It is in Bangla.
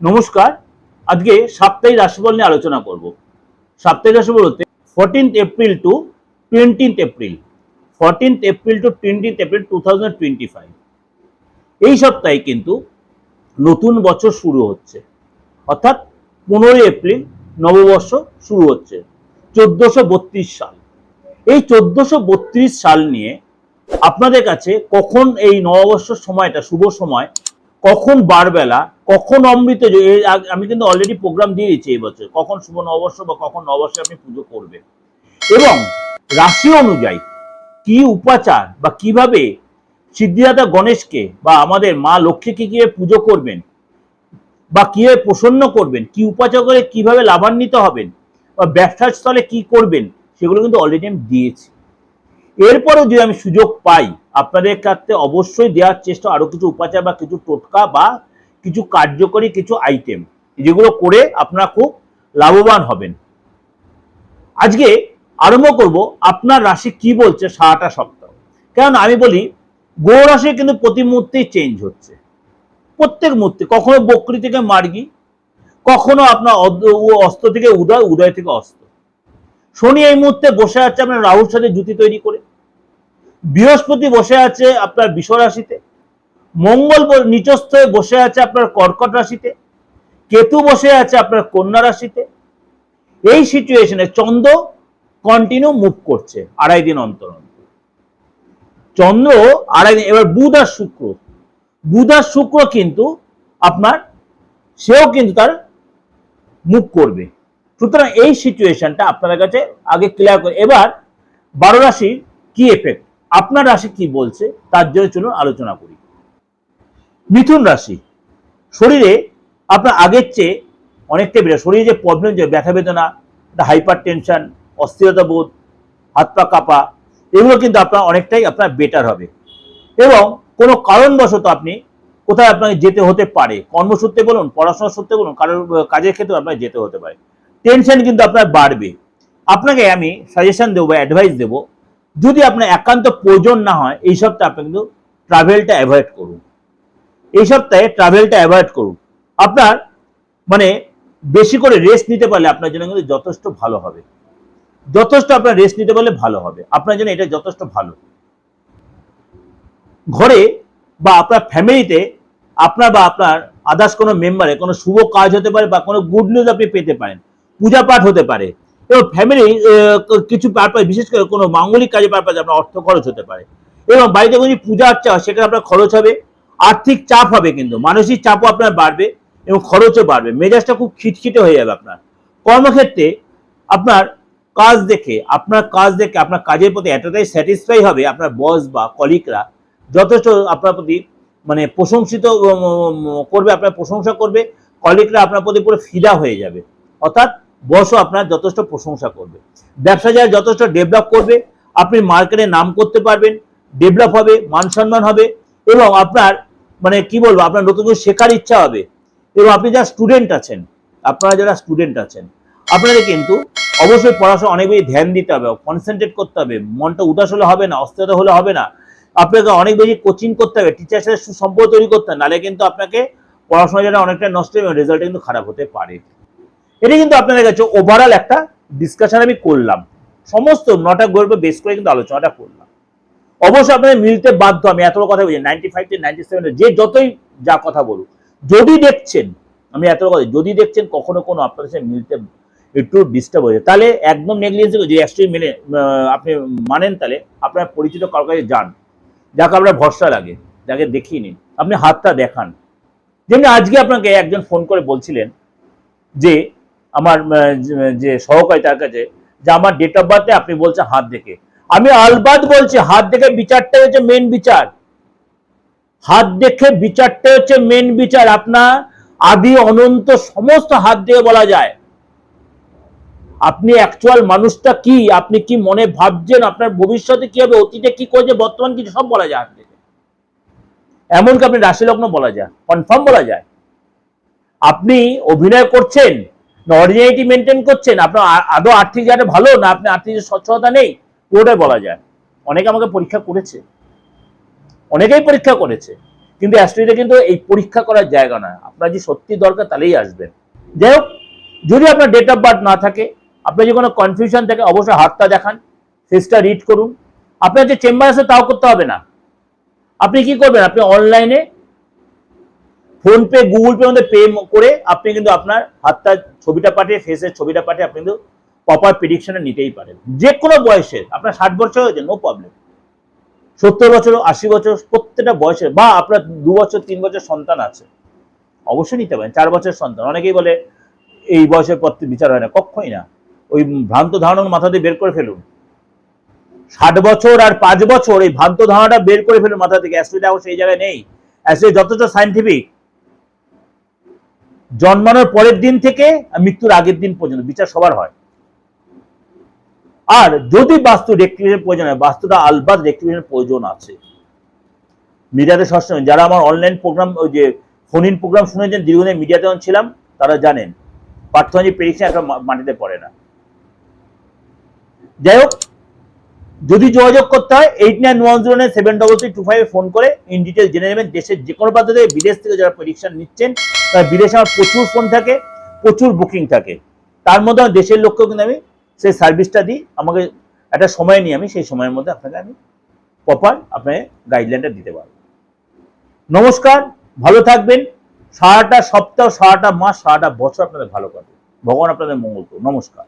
নমস্কার। আজকে সাপ্তাহিক রাশিফল নিয়ে আলোচনা করব। সাপ্তাহিক রাশিফল হতে fourteenth April to twentieth April fourteenth April to twentieth April two thousand twenty five এই সপ্তাহে কিন্তু নতুন বছর শুরু হচ্ছে। অর্থাৎ পনেরোই এপ্রিল নববর্ষ শুরু হচ্ছে। চোদ্দোশো বত্রিশ সাল। এই চোদ্দোশো বত্রিশ সাল নিয়ে আপনাদের কাছে কখন এই নববর্ষ সময়টা, শুভ সময় কখন বারবেলা, কখন অমৃত আমি কিন্তু অলরেডি প্রোগ্রাম দিয়ে দিচ্ছি এই বছর, কখন শুভ নববর্ষ বা কখন নববর্ষে আপনি পুজো করবেন। এবং রাশি অনুযায়ী কি উপাচার বা কীভাবে সিদ্ধিদাতা গণেশকে বা আমাদের মা লক্ষ্মীকে কীভাবে পুজো করবেন বা কীভাবে প্রসন্ন করবেন, কি উপাচার করে কীভাবে লাভান্বিত হবেন বা ব্যবসার স্থলে কি করবেন, সেগুলো কিন্তু অলরেডি আমি দিয়েছি। এরপরেও যদি আমি সুযোগ পাই, আপনাদের কাছে অবশ্যই দেওয়ার চেষ্টা, আরও কিছু উপাচার বা কিছু টোটকা বা কিছু কার্যকরী কিছু আইটেম যেগুলো করে আপনারা খুব লাভবান হবেন। আজকে আরম্ভ করব আপনার রাশি কি বলছে সারাটা সপ্তাহ। কারণ আমি বলি গো রাশি কিন্তু প্রতি মুহূর্তেই চেঞ্জ হচ্ছে। প্রত্যেক মুহূর্তে, কখনো বকরি থেকে মার্গি, কখনো আপনার ও থেকে উদয় উদয় থেকে অস্ত্র শনি এই মুহূর্তে বসে আছে আপনার রাহুর সাথে জুতি তৈরি করে। বৃহস্পতি বসে আছে আপনার বিষ রাশিতে মঙ্গল নিচস্থ বসে আছে আপনার কর্কট রাশিতে, কেতু বসে আছে আপনার কন্যা রাশিতে। এই সিচুয়েশনে চন্দ্র কন্টিনিউ মুভ করছে, আড়াই দিন অন্তর চন্দ্র আড়াই দিন, এবার বুধ আর শুক্র। বুধ আর শুক্র কিন্তু আপনার, সেও কিন্তু তার মুভ করবে। সুতরাং এই সিচুয়েশনটা আপনাদের কাছে আগে ক্লিয়ার করে এবার বারো রাশির কি এফেক্ট আপনার রাশি কি বলছে, তার জন্য চলুন আলোচনা করি। মিথুন রাশি, শরীরে আপনার আগের চেয়ে অনেকটা বেড়ে, শরীরে যে প্রবলেম যে ব্যথা বেদনা হাইপার টেনশন অস্থিরতা বোধ, হাত পা কাঁপা, এগুলো কিন্তু আপনার অনেকটাই আপনার বেটার হবে। এবং কোনো কারণবশত আপনি কোথায় আপনাকে যেতে হতে পারে, কর্মসূত্রে বলুন, পড়াশোনার সূত্রে বলুন, কারোর, কাজের ক্ষেত্রে আপনার যেতে হতে পারে। টেনশন কিন্তু আপনার বাড়বে। আপনাকে আমি সাজেশন দেবো বা অ্যাডভাইস দেবো যদি আপনার একান্ত প্রয়োজন না হয়, এই সপ্তাহে আপনি কিন্তু ট্রাভেলটা অ্যাভয়েড করুন। এই সপ্তাহে ট্রাভেলটা অ্যাভয়েড করুন। আপনার মানে বেশি করে রেস্ট নিতে পারলে আপনার জন্য কিন্তু যথেষ্ট ভালো হবে। যথেষ্ট আপনার রেস্ট নিতে পারলে ভালো হবে। আপনার জন্য এটা যথেষ্ট ভালো। ঘরে বা আপনার ফ্যামিলিতে আপনার বা আপনার আদার্স কোনো মেম্বারে কোনো শুভ কাজ হতে পারে বা কোনো গুড নিউজ আপনি পেতে পারেন। পূজা পাঠ হতে পারে। এবং ফ্যামিলি কিছু পারপাস বিশেষ করে কোনো মাঙ্গলিক কাজে পারপাস আপনার অর্থ খরচ হতে পারে। এবং বাড়িতে কোনো পূজা আর্চা সেখানে আপনার খরচ হবে, আর্থিক চাপ হবে কিন্তু, মানসিক চাপও আপনার বাড়বে এবং খরচও বাড়বে। মেজাজটা খুব খিটখিটে হয়ে যাবে আপনার। কর্মক্ষেত্রে আপনার কাজ দেখে, আপনার কাজ দেখে, আপনার কাজের প্রতি এতটাই স্যাটিসফাই হবে আপনার বস বা কলিগরা যথেষ্ট আপনার প্রতি মানে প্রশংসিত করবে, আপনার প্রশংসা করবে কলিগরা আপনার প্রতি পুরো ফিদা হয়ে যাবে। অর্থাৎ বসও আপনার যথেষ্ট প্রশংসা করবে। ব্যবসা যারা যথেষ্ট ডেভেলপ করবে, আপনি মার্কেটে নাম করতে পারবেন ডেভেলপ হবে, মান সম্মান হবে, এবং আপনার মানে কি বলব, আপনার নতুন কিছু শেখার ইচ্ছা হবে, এবং আপনি যারা স্টুডেন্ট আছেন, আপনারা যারা স্টুডেন্ট আছেন, আপনাদের কিন্তু অবশ্যই পড়াশোনা অনেক বেশি ধ্যান দিতে হবে কনসেন্ট্রেট করতে হবে, মনটা উদাস হলে হবে না, অস্থিরতা হলে হবে না। আপনাকে অনেক বেশি কোচিং করতে হবে টিচার সাথে সুসম্পর্ক তৈরি করতে হবে, নাহলে কিন্তু আপনাকে পড়াশোনা যেটা অনেকটা নষ্ট হবে রেজাল্ট কিন্তু খারাপ হতে পারে। এটা কিন্তু আপনাদের কাছে ওভারঅল একটা ডিসকাশন আমি করলাম। সমস্ত নটা গল্প বেস করে কিন্তু আলোচনাটা করলাম। অবশ্যই আপনাদের মিলতে বাধ্য আমি, এত কথা বলছি নাইনটি ফাইভ থেকে নাইনটি সেভেন যে যতই যা কথা বলুক, যদি দেখছেন, আমি এত কথা যদি দেখছেন কখনো কোনো আপনাদের সাথে মিলতে একটু ডিস্টার্ব হয়েছে তাহলে একদম নেগলিজেন্স যে অ্যাকচুয়ালি মেনে আপনি মানেন তাহলে আপনার পরিচিত কারোর কাছে যান। যাকে আপনার ভরসা লাগে, যাকে দেখিয়ে নিন। আপনি হাতটা দেখান। যেমনি আজকে আপনাকে একজন ফোন করে বলছিলেন যে আমার যে- সহকারী তার কাছে, যে আমার ডেট অফ বার্থে আপনি বলছেন হাত দেখে। আমি আলবাদ বলছি, হাত দেখে বিচারটা হচ্ছে মেন বিচার। হাত দেখে বিচারটা হচ্ছে মেন বিচার। আপনার আদি, অনন্ত সমস্ত হাত দিয়ে বলা যায়। আপনি অ্যাকচুয়াল মানুষটা কি? আপনি কি মনে ভাবছেন? আপনার ভবিষ্যতে কি হবে? অতীতে কি করছে? বর্তমান কিছু সব বলা যায় হাত দেখে। এমনকি আপনি রাশি লগ্ন বলা যায়। কনফার্ম বলা যায়। আপনি অভিনয় করছেন অরিজিনালিটি মেনটেন করছেন, আপনার আদৌ আর্থিক জায়গাটা ভালো না আপনি আর্থিক যে সচ্ছলতা নেই, পুরোটাই বলা যায়। অনেকে আমাকে পরীক্ষা করেছে। অনেকেই পরীক্ষা করেছে। কিন্তু অ্যাস্ট্রোলজিতে কিন্তু এই পরীক্ষা করার জায়গা নয়। আপনার যে সত্যি দরকার, তাহলেই আসবেন যাই হোক, যদি আপনার ডেট অফ বার্থ না থাকে আপনার যদি কোনো কনফিউশন থাকে, অবশ্যই হাতটা দেখান ফেসটা রিড করুন। আপনার যে চেম্বার আছে, তাও করতে হবে না। আপনি কি করবেন? আপনি অনলাইনে ফোনপে গুগল পে মধ্যে পে করে, আপনি কিন্তু আপনার হাতটা ছবিটা পাঠিয়ে ফেসের ছবিটা পাঠিয়ে আপনি কিন্তু প্রপার প্রিডিকশনে নিতেই পারেন। যে কোনো বয়সের, আপনার ষাট বছর হয়েছে নো প্রবলেম সত্তর বছর, আশি বছর, প্রত্যেকটা বয়সের, বা আপনার দু বছর, তিন বছর সন্তান আছে, অবশ্যই নিতে পারেন। চার বছরের সন্তান, অনেকেই বলে, এই বয়সের পর বিচার হয় না। কখনোই না। ওই ভ্রান্ত ধারণা মাথা দিয়ে বের করে ফেলুন। ষাট বছর আর পাঁচ বছর, এই ভ্রান্ত ধারণাটা বের করে ফেলুন মাথা থেকে। এখন সেই জায়গায় নেই। অ্যাসিড যথেষ্ট সাইন্টিফিক জন্মানোর পরের দিন থেকে মৃত্যুর আগের দিন পর্যন্ত বিচার সবার হয়। আর যদি বাস্তু রেক্টিফিকেশন প্রয়োজন হয়, বাস্তুটা আলবাদ রেক্টিফিকেশন প্রয়োজন আছে। মিডিয়াতে সবসময়, যারা আমার অনলাইন প্রোগ্রাম ওই যে ফোন ইন প্রোগ্রাম শুনেছেন দীর্ঘদিন মিডিয়াতে ছিলাম, তারা জানেন পার্থনাজি প্রেডিকশন একটা মাটিতে পড়ে না। যাই হোক, যদি যোগাযোগ করতে হয় eight nine one zero nine seven double three two ফাইভে ফোন করে ইন ডিটেল জেনে নেবেন, দেশের যে কোনো প্রান্ত থেকে বিদেশ থেকে যারা প্রেডিকশন নিচ্ছেন বিদেশে আমার প্রচুর ফোন থাকে, প্রচুর বুকিং থাকে। তার মধ্যে আমার দেশের লোককেও কিন্তু আমি সেই সার্ভিসটা দিই, আমাকে একটা সময় নিয়ে আমি সেই সময়ের মধ্যে আপনাকে আমি প্রপার আপনাকে গাইডলাইনটা দিতে পারব। নমস্কার, ভালো থাকবেন। সারাটা সপ্তাহ, সারাটা মাস, সারাটা বছর আপনাদের ভালো কাটবে ভগবান আপনাদের মঙ্গল করুন নমস্কার।